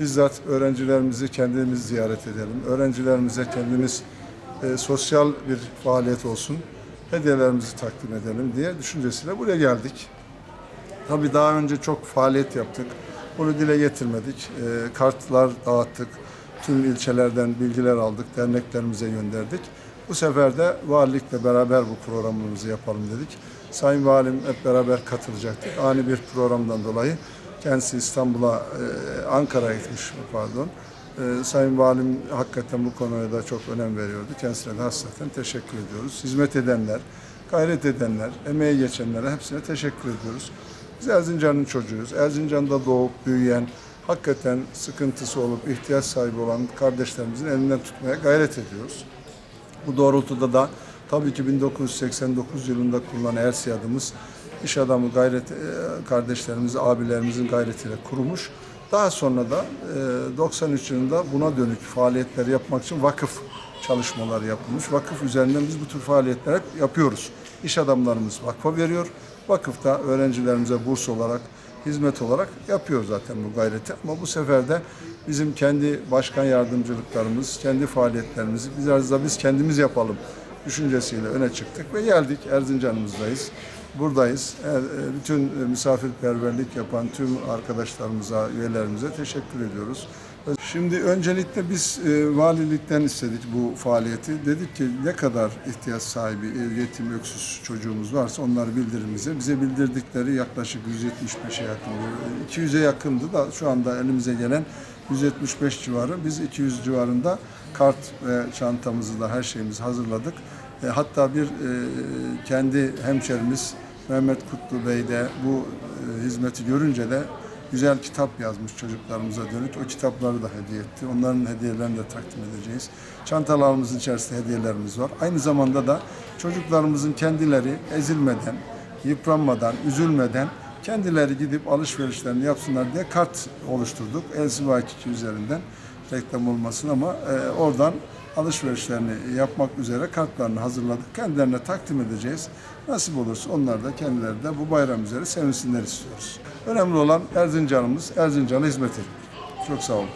bizzat öğrencilerimizi kendimiz ziyaret edelim. Öğrencilerimize kendimiz e, sosyal bir faaliyet olsun. Hediyelerimizi takdim edelim diye düşüncesiyle buraya geldik. Tabii daha önce çok faaliyet yaptık. Bunu dile getirmedik. E, kartlar dağıttık. Tüm ilçelerden bilgiler aldık. Derneklerimize gönderdik. Bu sefer de valilikle beraber bu programımızı yapalım dedik. Sayın Valim hep beraber katılacaktık. Ani bir programdan dolayı kendisi İstanbul'a, e, Ankara'ya gitmiş pardon. E, Sayın Valim hakikaten bu konuya da çok önem veriyordu. Kendisine de hasreten teşekkür ediyoruz. Hizmet edenler, gayret edenler, emeği geçenlere hepsine teşekkür ediyoruz. Biz Erzincan'ın çocuğuyuz. Erzincan'da doğup büyüyen, hakikaten sıkıntısı olup ihtiyaç sahibi olan kardeşlerimizin elinden tutmaya gayret ediyoruz. Bu doğrultuda da tabii ki 1989 yılında kurulan Ersiyadımız iş adamı gayret e, kardeşlerimiz, abilerimizin gayretiyle kurulmuş. Daha sonra da e, 93 yılında buna dönük faaliyetler yapmak için vakıf çalışmaları yapılmış. Vakıf üzerinden biz bu tür faaliyetler hep yapıyoruz. İş adamlarımız vakfa veriyor. Vakıf da öğrencilerimize burs olarak, hizmet olarak yapıyor zaten bu gayreti. Ama bu sefer de bizim kendi başkan yardımcılıklarımız, kendi faaliyetlerimizi da biz kendimiz yapalım düşüncesiyle öne çıktık ve geldik Erzincan'ımızdayız. Buradayız. E, Bütün e, misafirperverlik yapan tüm arkadaşlarımıza, üyelerimize teşekkür ediyoruz. Şimdi öncelikle biz e, valilikten istedik bu faaliyeti. Dedik ki ne kadar ihtiyaç sahibi yetim öksüz çocuğumuz varsa onları bildirin bize. Bize bildirdikleri yaklaşık 175'e yakın. e, 200'e yakındı da şu anda elimize gelen 175 civarı. Biz 200 civarında kart ve çantamızı da her şeyimizi hazırladık. E, hatta bir e, kendi hemşerimiz Mehmet Kutlu Bey de bu e, hizmeti görünce de güzel kitap yazmış çocuklarımıza dönük. O kitapları da hediye etti. Onların hediyelerini de takdim edeceğiz. Çantalarımızın içerisinde hediyelerimiz var. Aynı zamanda da çocuklarımızın kendileri ezilmeden, yıpranmadan, üzülmeden kendileri gidip alışverişlerini yapsınlar diye kart oluşturduk. LCY2 üzerinden reklam olmasın ama e, oradan alışverişlerini yapmak üzere kartlarını hazırladık. Kendilerine takdim edeceğiz. Nasip olursa onlar da kendileri de bu bayram üzere sevinsinler istiyoruz. Önemli olan Erzincan'ımız, Erzincan'a hizmet etmek. Çok sağ olun.